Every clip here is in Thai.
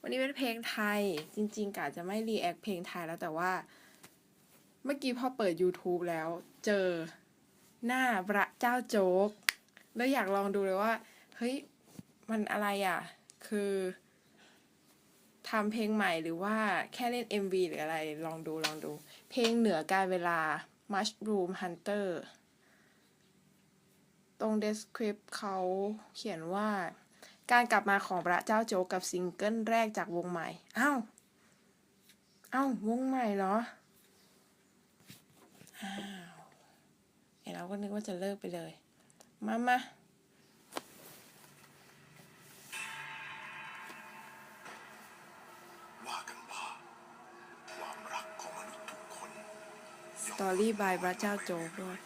วันนี้เป็นเพลงไทย จริงๆกะจะไม่รีแอคเพลงไทยแล้วแต่ว่า เมื่อกี้พอเปิด YouTube แล้วเจอหน้าพระเจ้าโจ๊ก แล้วอยากลองดูเลยว่า เฮ้ย มันอะไรอะ คือทำเพลงใหม่หรือว่าแค่เล่น MV หรืออะไรลองดูลองดู เพลงเหนือการเวลา Mushroom Hunter ตรง descript เขาเขียนว่า การกลับมาของพระเจ้าโจ๊กกับซิงเกิลแรกจากวงใหม่อ้าวอ้าววงใหม่เหรออ้าวไอเราก็นึกว่าจะเลิกไปเลย มามาว่ากันว่าความรักของมนุษย์ทุกคนสตอรี่บายพระเจ้าโจ๊กด้วย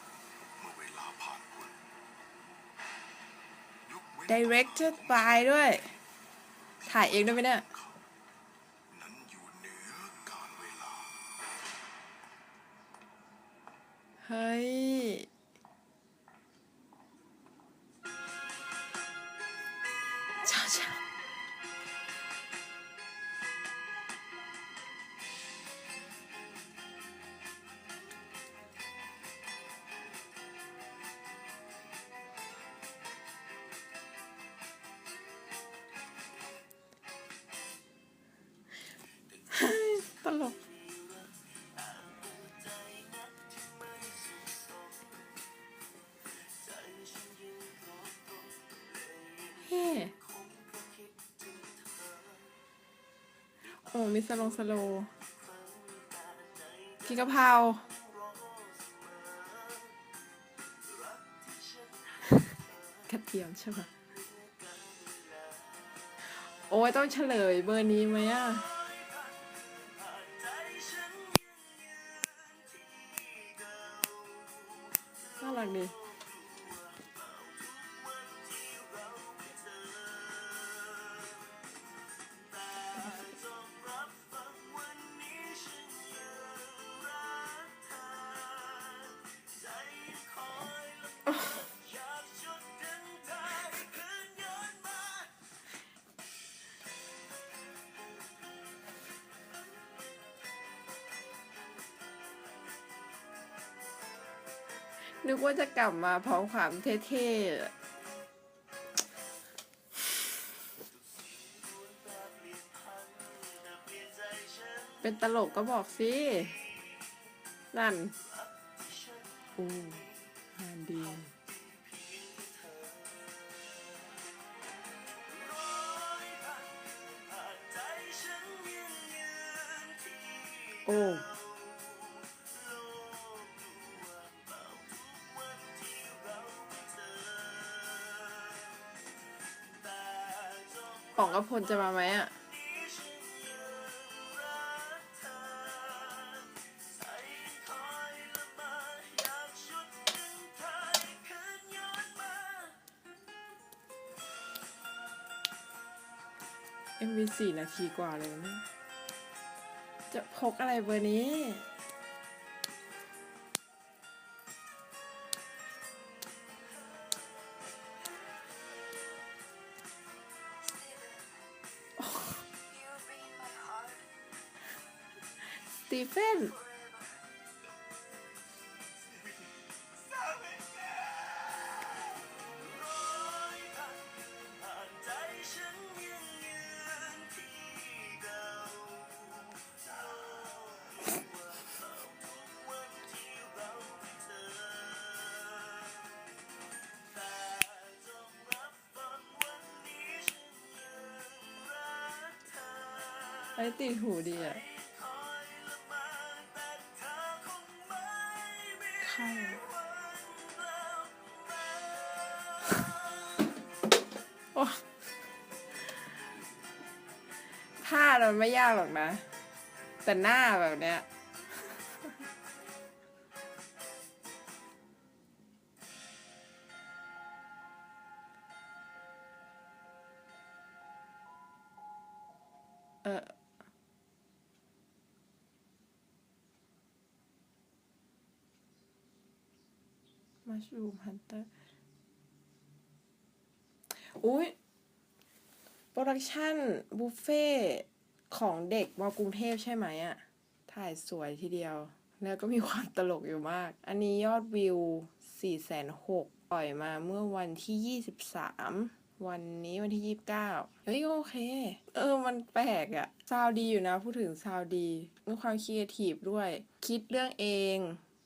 เมื่อเวลาผ่านพ้นยกเว้น directed by ด้วย ถ่ายเองด้วยไหมเนี่ยเฮ้ย โอ้มีสโลงสโลว์กินกะเพรากระเทียมใช่ปะโอ้ยต้องเฉลยเบอร์นี้ไหมอะ น่ารักดี นึกว่าจะกลับมาพร้อมความเท่ๆ เป็นตลกก็บอกสิ นั่นอู้งานดีโอ้ ป๋องกระพลจะมาไหมอะ MV สี่นาทีกว่าเลยนะจะพกอะไรเบอร์นี้ ตีเฟนไอ้ติด ท่าเราไม่ยากหรอกนะ แต่หน้าแบบเนี้ยเออมัชรูมฮันเตอร์ อุ้ยโปรดักชั่นบุฟเฟ่ ของเด็กมากรุงเทพใช่ไหมอะถ่ายสวยทีเดียว แล้วก็มีความตลกอยู่มาก อันนี้ยอดวิว4 6 0 0 0ปล่อยมาเมื่อวันที่ 23 วันนี้วันที่ 29 เฮ้ยโอเค เออมันแปลกอะซาวดีอยู่นะ พูดถึงซาวดีมีความครีเอทีฟด้วย คิดเรื่องเอง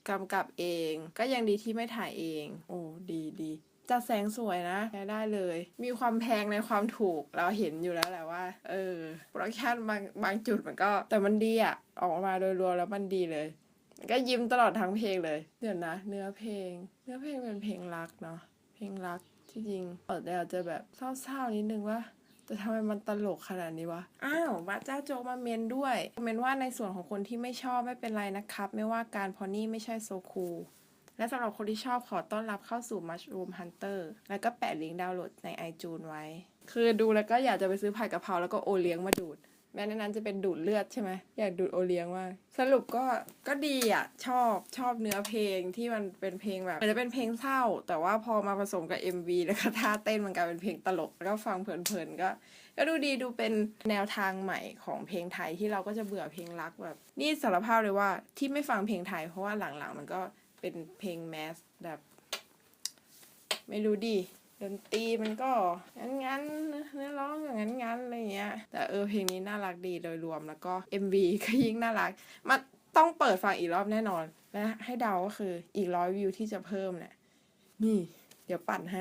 กำกับเอง ก็ยังดีที่ไม่ถ่ายเอง โอ้ดีดี จัดแสงสวยนะใช้ได้เลย มีความแพงในความถูกเราเห็นอยู่แล้วแหละว่า เออโปรดักชันบางบางจุดมันก็ แต่มันดีอะออกมาโดยรวมแล้วมันดีเลยก็ยิ้มตลอดทั้งเพลงเลย เดี๋ยวนะ เนื้อเพลง เนื้อเพลงเป็นเพลงรักเนาะเพลงรักที่จริงเปิดแล้วจะแบบเศร้าๆนิดนึงว่าแต่ทำไมมันตลกขนาดนี้วะ อ้าวมาเจ้าโจมาเมนด้วยเมนว่าในส่วนของคนที่ไม่ชอบไม่เป็นไรนะครับ ไม่ว่าการพอนี่ไม่ใช่โซคู และสำหรับคนที่ชอบขอต้อนรับเข้าสู่ Mushroom Hunter แล้วก็แปะลิงก์ดาวน์โหลดใน iTunes ไว้ คือดูแล้วก็อยากจะไปซื้อผัดกะเพราแล้วก็โอเลี้ยงมาดูด แม้ในนั้นจะเป็นดูดเลือดใช่ไหมอยากดูดโอเลี้ยงมากสรุปก็ก็ดีอะ ชอบชอบเนื้อเพลงที่มันเป็นเพลงแบบมันจะเป็นเพลงเศร้า แต่ว่าพอมาผสมกับ MV แล้วก็ท่าเต้นมันกลายเป็นเพลงตลก แล้วก็ฟังเพลินๆก็ก็ดูดีดูเป็นแนวทางใหม่ของเพลงไทยที่เราก็จะเบื่อเพลงรักแบบ นี่สารภาพเลยว่าที่ไม่ฟังเพลงไทยเพราะว่าหลังๆ มันก็ เป็นเพลงแมสแบบไม่รู้ดิดนตรีมันก็งั้นงั้นๆเนื้อร้องอย่างงั้นงั้นๆอะไรเงี้ย แต่เออเพลงนี้น่ารักดีโดยรวมแล้วก็ MV ก็ยิ่งน่ารัก มันต้องเปิดฟังอีกรอบแน่นอน และให้เดาก็คืออีกร้อยวิวที่จะเพิ่มเนี่ยนี่ เดี๋ยวปั่นให้